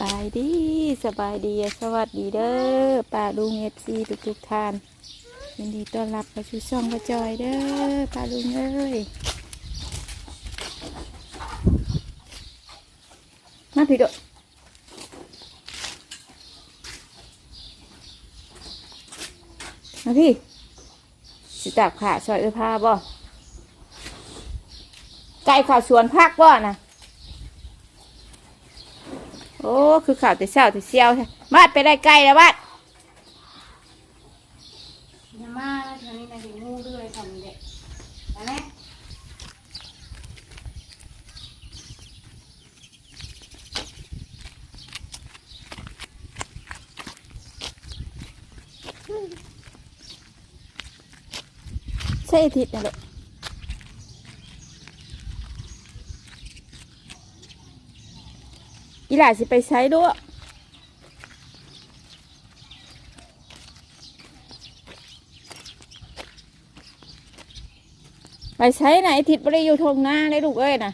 บายดีสบายดีสวัสดีเด้อป้าลุงเอฟซีทุกทุกท่านยินดีต้อนรับเข้าสู่ช่องพระจอยเด้อป้าลุงเอ้ยมาพี่เด้อมาพี่สิตากขาซอยเอ้ยพาบ่ไก่ข่าวสวนพักบ่นะ โอ้ คือข่าวแต่เช้าแต่เซียวใช่บ้านไปได้ไกลแล้วบ้านอย่ามาแล้วเธอนี่นะเห็นงูเรื่อยทำเด็กมาแล้วใช่อาทิตย์นะลูก อีหลาสิไปใช้ด้วยไปใช้ไหนะไอ้ทิศไม่ได้อยู่ทงหน้าได้ลูกเอ้ยนะ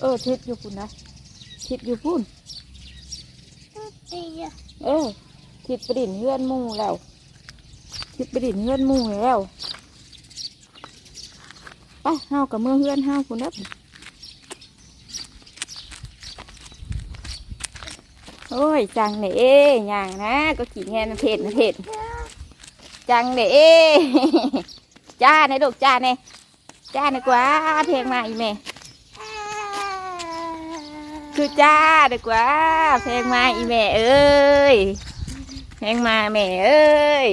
เออทิศอยู่พุ่นนะทิศอยู่พุ่นเออทิศไปดินเฮือนหมูแล้ว ทิศไปดินเฮือนมูแล้วไปเฮากับเมื่อเฮือนเฮาคุณนับโอ้ยจังเนี่ยเอ้ย่างนะก็ขี่แงนเพจนะเพจจังเนี่ยเอ้จ้าในลูกจ้าเนี่ยจ้าในกว่าเพลงมาอีแม่คือจ้าดีกว่าเพลงมาอีแม่เอ้ยเพลงมาแม่เอ้ย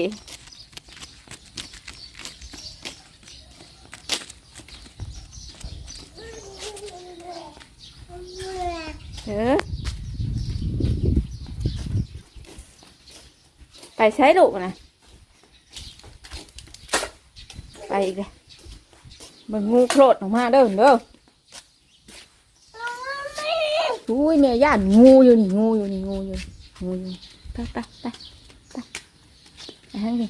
เออไปใช้ลูกนะไปอีกเลยมันงูโครดออกมาเด้อเด้ออุ้ยแม่ย่านงูอยู่นี่งูอยู่นี่งูอยู่งูอยู่ไปไปไปไปไปทางนี้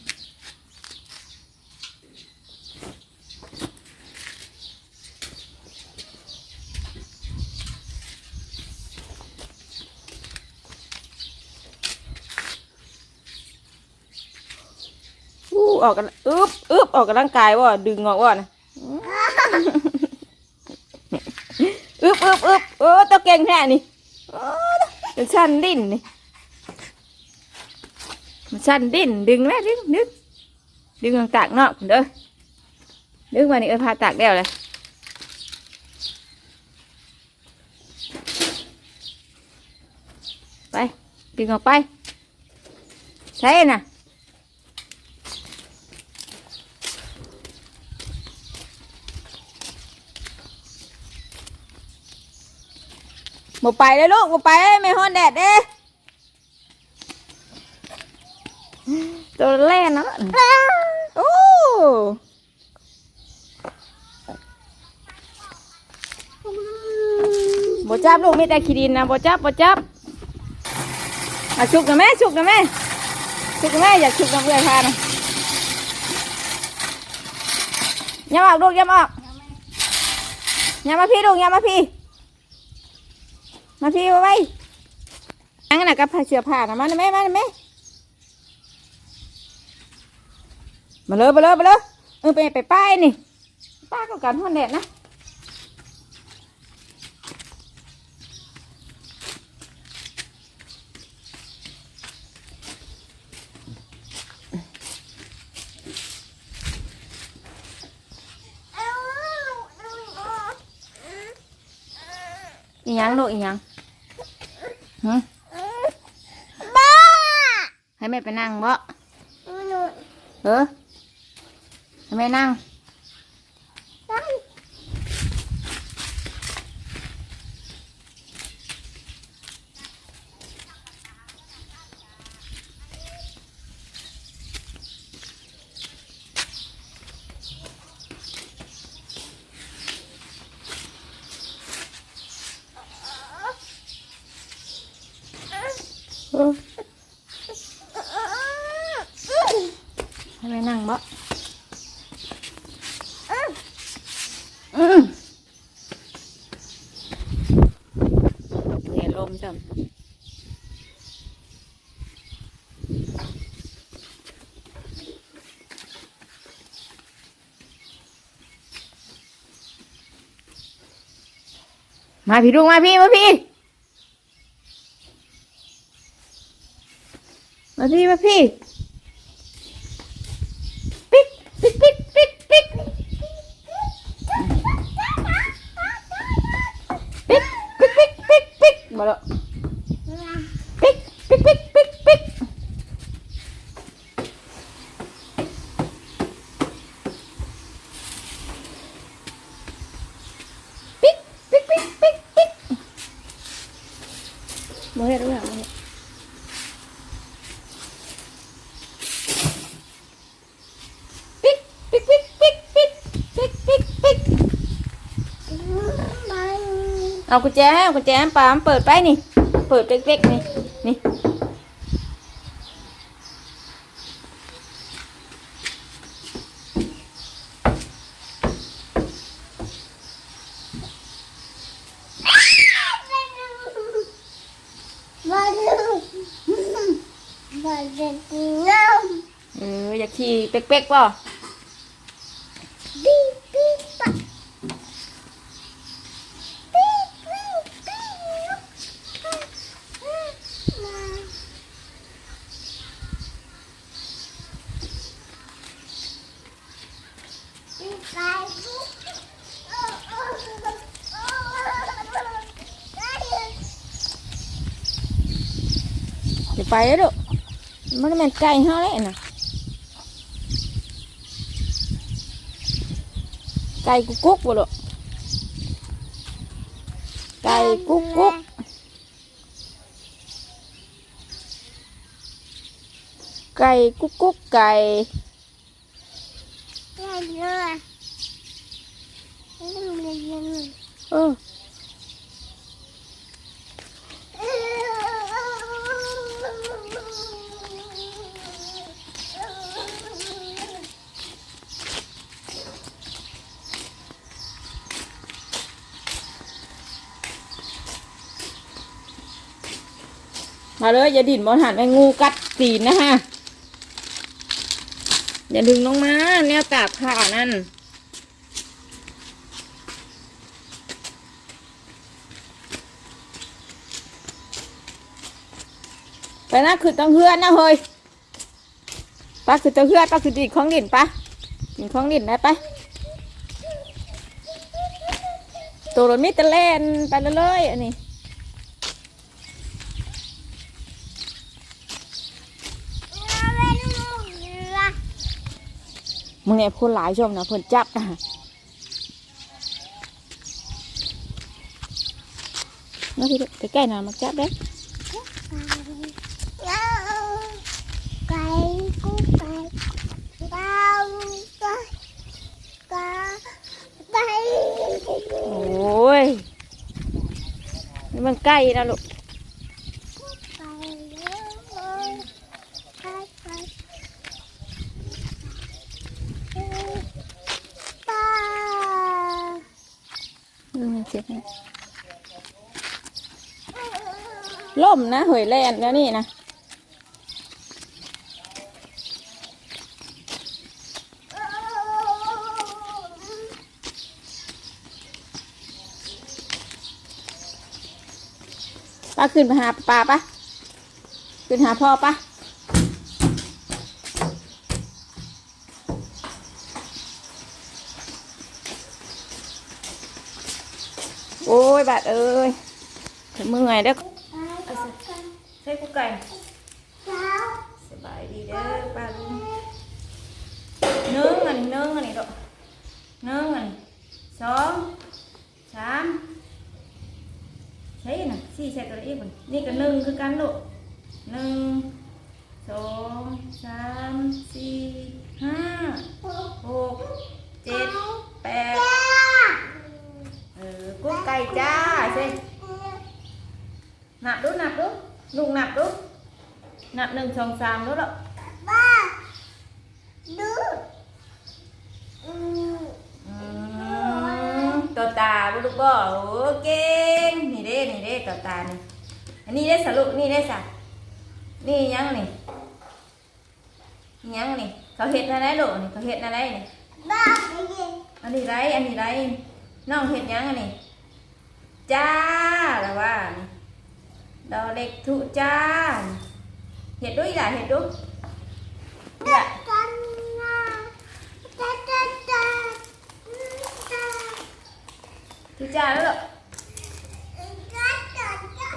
ออกกันอึบอึบออกกำลังกายว่าดึงออกว่านะอึบอึบอึบเออตัวเก่งแท้นี่เออเป็นชั้นดิ้นนี่มันชันดิ้นดึงแม่ดึงดึงดึงต่างๆเนาะเด้อดึงมานี่เออพาตากแล้วเลยไปดึงออกไปใช่น่ะ หมไปเลยลูกหมไปเลยไม่ฮ้อนแดดเด้ตัวแล่นเนาะโอ้บ่จับลูกมีแต่ขี้ดินนะบ่จับบ่จับมาชุกนะแม่ชุกนะแม่ชุกนะแม่อยากชุกน้ำเอื้อยพานะอย่ามาออกลูกอย่ามาออกอย่ามาพี่ลูกอย่ามาพี่ มาพี่มาไว้อังน่ะกับผ้าเสื้อผ้านะมาหน่อยแม่มาหน่อยแม่มาเลยมาเลยมาเลยเออไปไปป้ายนี่ป้าก็กันห้อนแดดนะอีหยังลูกอีหยัง ฮะให้แม่ไปนั่งบ่เออให้แม่นั่งเออให้แม่นั่งบ่ อืมแย่ลมจ้ะมาพี่ลุงมาพี่มาพี่ มาพี่มาพี่ เอากุญแจเอากุญแจปามเปิดไปนี่ เปิดเป๊กๆนี่นี่เอออยากขี่เป๊กๆป่ะเดี๋ยวไป แล้วลูกมันแม่นไก่เฮาเลยน่ะไก่กุ๊กกุ๊กบ่ลูกไก่กุ๊กกุ๊กไก่กุ๊กกุ๊กไก่เออ มาเลยอย่าดิ่นบอลหันไปงูกัดตีนนะฮะ อย่าดึงลงมาแนวตากผ้านั่น ไปนะคือต้องเฮือนนะเฮ้ยป้าคือต้องเฮือนป้าคือดีดของดิ่นปะดิ่นของดิ่นได้ปะตัวรถมิตรเล่นไปเลยอันนี้ มึงเนี่ยคนหลายชมนะเพิ่นจับนะมาพี่เด้อใกล้ๆหน่อยมาจับเด้อโอ้ยนี่มันใกล้นะลูก อืมเจ็บนะ ล่มนะเหยแลนแล้วนี่นะป้าขึ้นไปหาปลาปะขึ้นหาพ่อปะโอ้ยบาดเอ้ยเมื่อยเด้อ thế cô cày sẽ bày đi đấy ba luôn nướng này nướng này độ nướng này xóm xám thấy nè xì xe tôi đấy đi cái nương cứ cán độ. Nương số xám xì. Ha hộp. Chết. Bẹp. Ừ cút cày cha xem. Nạp đốt nạp đốt. ลูกนับดูนับหนึ่งสองสามดูหรอบ้าดูตัวตาบุลูกบ่โอเคนี่เด้นี่เด้ตัวตานี่อันนี้ได้สรุปนี่ได้สะนี่ยังนี่ยังนี่เขาเห็ดอะไรลูกนี่เขาเห็ดอะไรนี่บ้าอันนี้ไรอันนี้ไรน้องเห็ดยังอันนี้จ้าแล้วว่านี่ ดอเล็กทุจ้าเฮ็ดด้วยล่ะเฮ็ดด้วยล่ะกันนะจ้าจ้าจ้าจ้าทุจ้าแล้วลูกจ้าจ้าจ้า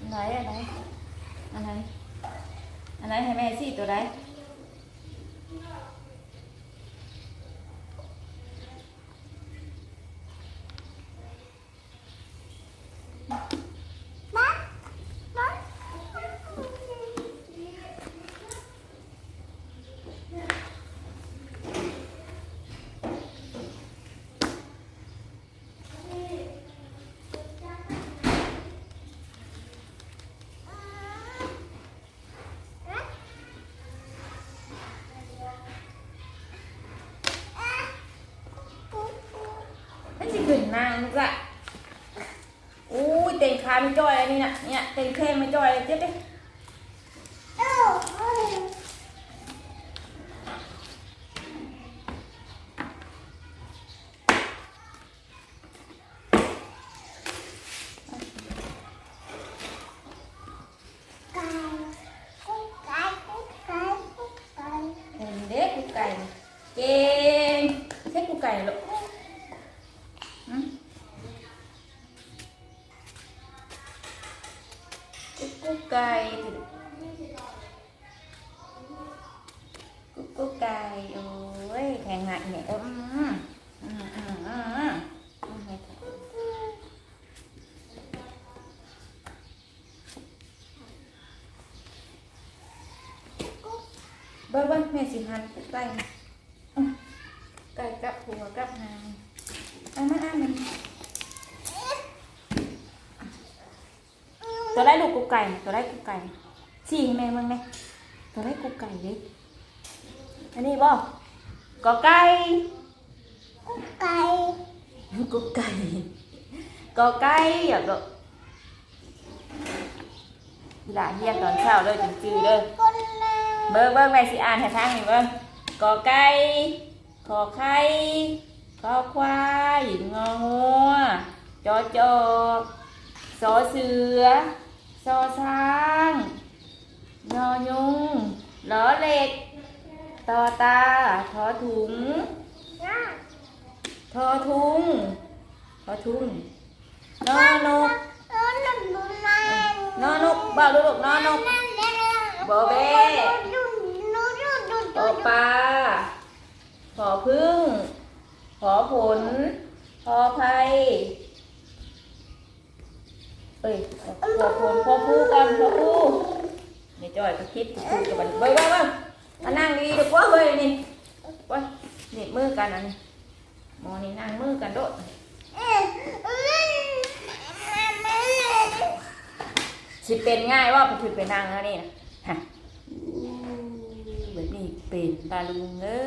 อะไรอะไรอะไรอะไรให้แม่สิตัวใดบ้าบ้า มันสิ ขึ้นนางลูกละอุ้ยเต็งขาไม่จ้อยอันนี้น่ะเนี่ยเต็งแข้งไม่จ้อยเจ๊ด้ เบิ้งเบิ้งแม่สิหันไก่อืมไก่กับหัวกับหางเอามาอ่านมันตัวได้ลูกกุ๊กไก่ ตัวได้กุ๊กไก่สี่ให้แม่เบิ่งไหมตัวได้กุ๊กไก่ดิอันนี้บ่กอไก่กุ๊กไก่กุ๊กไก่กอไก่อย่าลูกหลานเฮียนตอนเช้าเลยจริงๆเลยคนนา เบิ่งเบิ่งแม่สิอ่านให้ทางนี่เบิ่งกอไก่ขอไข่ขอควายงองัวจอจอกสอเสือซอช้างยอยุงล้อเหล็กต่อตาทอถุงนะทอทุงทอทุงนอนกเออหนุ่มหนุ่มนายนอนกบ่าวลูกนอนก บ่เบ้ปอปลาผอพึ่งผอผลพอไพเอ้ยพอผลพอผู้กันพอผู้นี่จอยก็คิดพูดกับมันเบิ่งเบิ่งเบิ่งมานั่งดีเดีกว่าเฮ้ยนี่ว้ยเหน็บมือกันอันนี้หมอนี่นั่งมือกันโดดสิเป็นง่ายว่าไปถึงไปนั่งแล้วนี่นะ ฮะแบบนี้เป็นตาลุงเอ้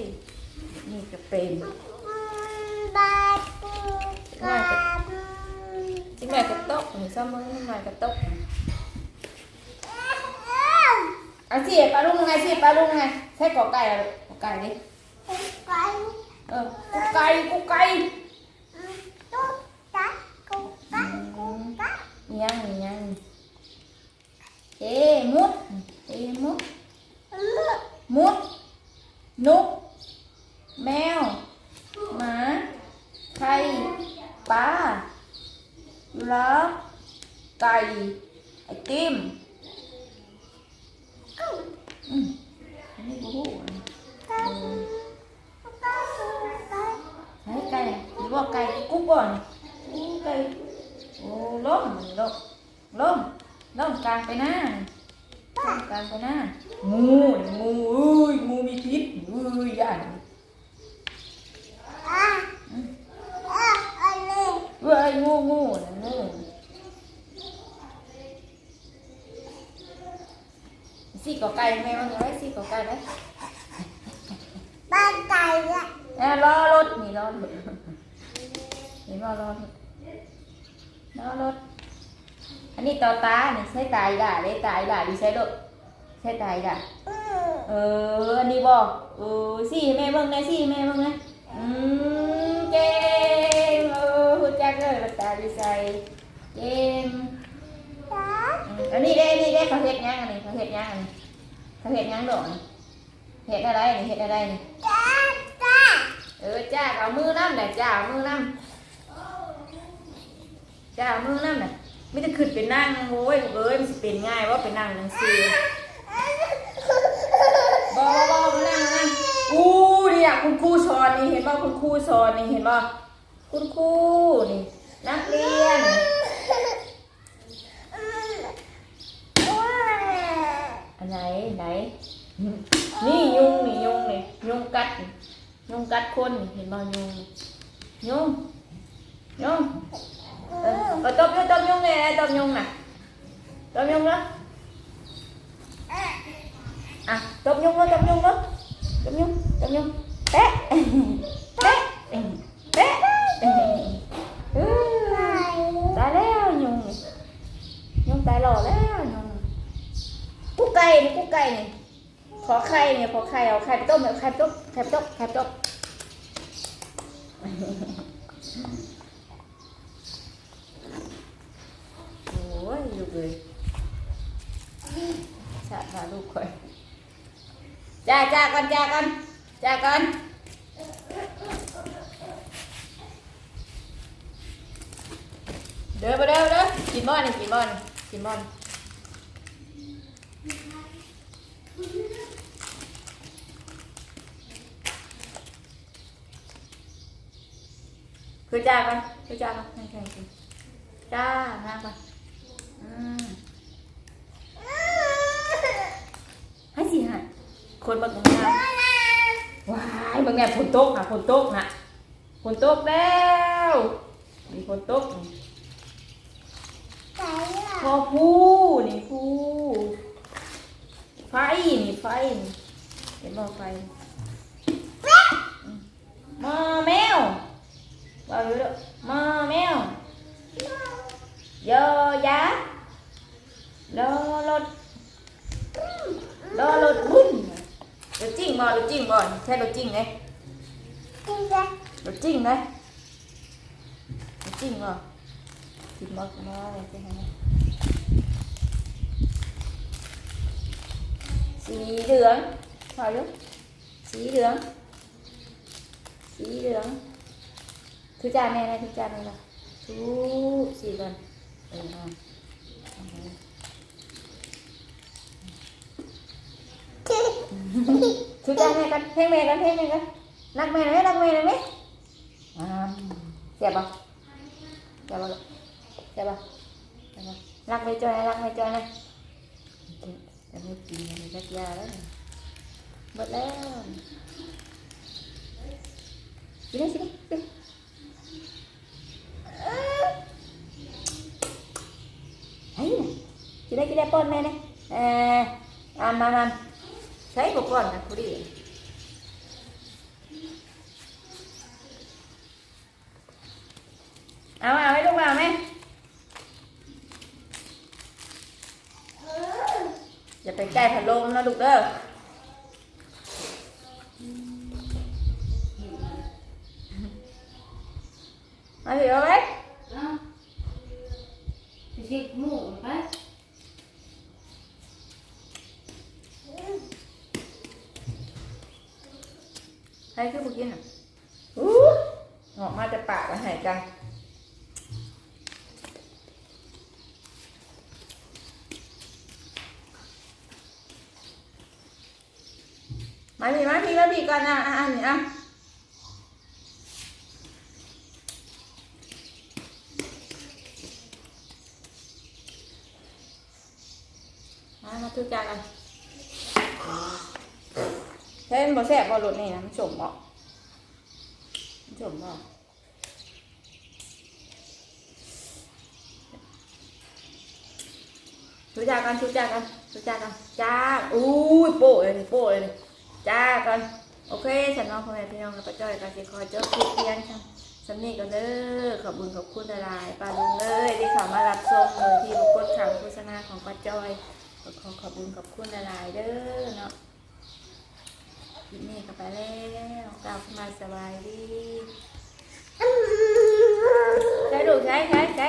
ยแบบนี่ก็เป็นบาปูกาบจิงหน่อยกระตกหรือซ้ำมือหน่อยกระตกเอาสิปลาลุงไงสิปลาลุงไงใช่กอไก่อะไรกอไก่ดิไก่เออกุ๊กไก่กุ๊กไก่ตุ๊กตากุ๊กตากุ๊กตายังยัง เอ๊มุดเอ๊มุดเลือดมุดนุกแมวหมาไข่ปลายู ราฟไก่ไอติมอืมอันนี้กูรู้อะตาอืมตาตาใช้ไก่หรือว่าไก่กุ๊กก่อนโอ้ไก่โอ้ล้มล้มล้มล้มกลางไปหน้าล้มกลางไปหน้างูงูเอ้ยงูมีพิษเอ้ยยันอะอะอะไรเว้ยงูงูนะงูสี่กอไก่แม่ว่าไงไว้สี่กอไก่ไหมบ้านไก่อะแม่ล้อรถนี่ล้อรถเห็นบ่รอรถรอรถ อันนี้ต่อตานี่ใช้ตายด่าได้ตายด่าดีใช้รถใช้ตายด่าอืมเออ อันนี้บ่เออสิให้แม่เบิ่งได้สิให้แม่เบิ่งนะอืมเก่งเออฮู้จักเลยว่าตาดีใส่เก่งจ้าอืมอันนี้เด้อันนี่เด้เขาเฮ็ดหยังอันนี้เขาเฮ็ดหยังอันนี้เขาเฮ็ดหยังดอกนี่เฮ็ดอะไรนี่เฮ็ดอะไรนี่จ้าจ้าเออจ้าเอามือน้ำน่ะจ้าเอามือน้ำจ้าเอามือน้ำน่ะ ไม่ต้องขึ้นไปนั่งโอ้ยเอ้ยมันสิเป็นง่ายว่าไปนั่งหนังสือบ่บ่บ่นั่งนั่งอู้เนี่ยคุณครูสอนนี่เห็นบ่คุณครูสอนนี่เห็นบ่คุณครูนี่นักเรียนอันไหนไหนนี่ยุงนี่ยุงนี่ยุงกัดยุงกัดคนเห็นบ่ยุงนี่ยุงยุง เออเอาต้มยุงต้มยุงเลยต้มยุงน่ะต้มยุงเนาะอะต้มยุงเนาะต้มยุงเนาะต้มยุงต้ม จ้าจ้ากันจ้ากันจ้ากันเด้อไปเด้อไปเด้อกินบ้านนี่กินบ้านกินบ้านคือจ้ากันคือจ้ากันให้ใครกินจ้านั่งไปอืม ให้สิฮะ คนบักงามว้ายบางแง่ฝนตกนะฝนตกนะฝนตกแล้ว มีฝนตกนี่ใส่ละพอผู้นี่ผู้ไฟนี่ไฟนี่เห็นบ่ไฟมาแมวว่าอยู่ด้อมาแมวยอยาลอรถรอรถบุ้น รถจริงบ่รถจริงบ่ใช่รถจริงไงกินจ้ะรถจริงไงรถจริงบ่จริงบ่มาอะไรจะให้นะสีเหลืองพอลูกสีเหลืองสีเหลืองทุจานแน่นะทุจานแน่ละทุสีก่อนเออเอาเอาไป ทุกอย่างแม่กันเพลงแม่กันเพลงแม่กันรักแม่ไหมรักแม่ไหมอ่าเสียบป่ะเสียบป่ะเสียบป่ะเสียบปะรักไม่จอยรักไม่จอยนะจะไม่กินอะไรสักยาแล้วหมดแล้วกินได้สิกินเฮ้ยกินได้กินได้ป้อนแม่เนี่ยเอออ่านมามา ใช้อุปกรณ์นะพอดีเอามาเอาไว้ลูกมาเอาไหมอย่าไปใกล้พัดลมนะลูกเด้อมาถือเอาไว้ เอ้าไป เช็คหมูไปให้คือพวกกินอะอู้ออกมาจะปากแล้วหายใจมาพี่มาพี่แล้วพี่ก่อนนะอะอันนี้อะมามาทุก จานกันเฮ้ยมันบ่แซ่บบ่รสนี่นะมันสมบ่มันสมบ่ทุกจากันทุกจากันทุกจากันจ้าอู้ยโป้เลยนี่โป้เลยนี่จ้ากันโอเคฉันน้องพ่อแม่พี่น้องแล้วก็จ้อยกันสิคอยเจอคลิปเพียงค่ะสำนี้ก็เด้อขอบคุญขอบคุณหลายปาลุงเลยที่เขามารับชมเลยที่บุกดข่าวโฆษณาของป้าจอย ก็ขอขอบคุญขอบคุณหลายๆเด้อเนาะคลิปนี้ก็ไปแล้วกล่าวมาสบายดีใช้ดูใช้ใช้ใช้